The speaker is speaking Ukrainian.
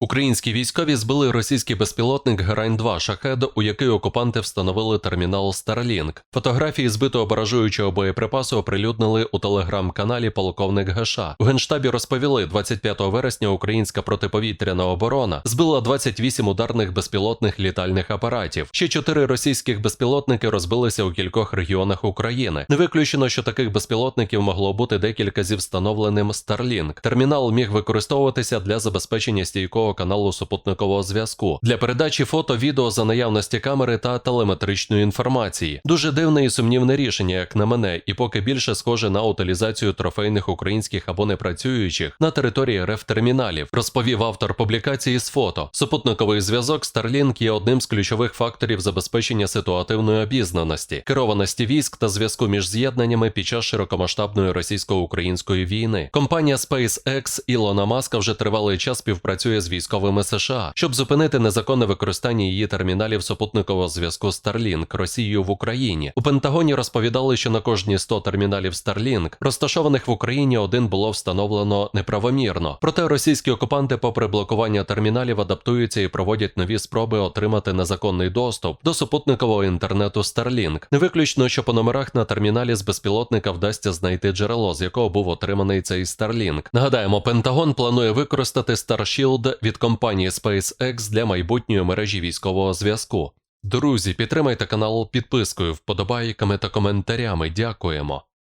Українські військові збили російський безпілотник Герань-2 Шахед, у який окупанти встановили термінал Starlink. Фотографії збитого баражуючого боєприпасу оприлюднили у телеграм-каналі Полковник ГШ. У генштабі розповіли, 25 вересня українська протиповітряна оборона збила 28 ударних безпілотних літальних апаратів. Ще чотири російських безпілотники розбилися у кількох регіонах України. Не виключено, що таких безпілотників могло бути декілька зі встановленим Starlink. Термінал міг використовуватися для забезпечення стійкого каналу супутникового зв'язку для передачі фото, відео за наявності камери та телеметричної інформації. Дуже дивне і сумнівне рішення, як на мене, і поки більше схоже на утилізацію трофейних українських або непрацюючих на території РФ терміналів, розповів автор публікації з фото. Супутниковий зв'язок Starlink є одним з ключових факторів забезпечення ситуативної обізнаності, керованості військ та зв'язку між з'єднаннями під час широкомасштабної російсько-української війни. Компанія SpaceX Ілона Маска вже тривалий час співпрацює з військовими США, щоб зупинити незаконне використання її терміналів супутникового зв'язку Starlink Росією в Україні. У Пентагоні розповідали, що на кожні 100 терміналів Starlink, розташованих в Україні, один було встановлено неправомірно. Проте російські окупанти, попри блокування терміналів, адаптуються і проводять нові спроби отримати незаконний доступ до супутникового інтернету Starlink. Не виключно, що по номерах на терміналі з безпілотника вдасться знайти джерело, з якого був отриманий цей Starlink. Нагадаємо, Пентагон планує використати Starshield від компанії SpaceX для майбутньої мережі військового зв'язку. Друзі, підтримайте канал підпискою, вподобайками та коментарями. Дякуємо.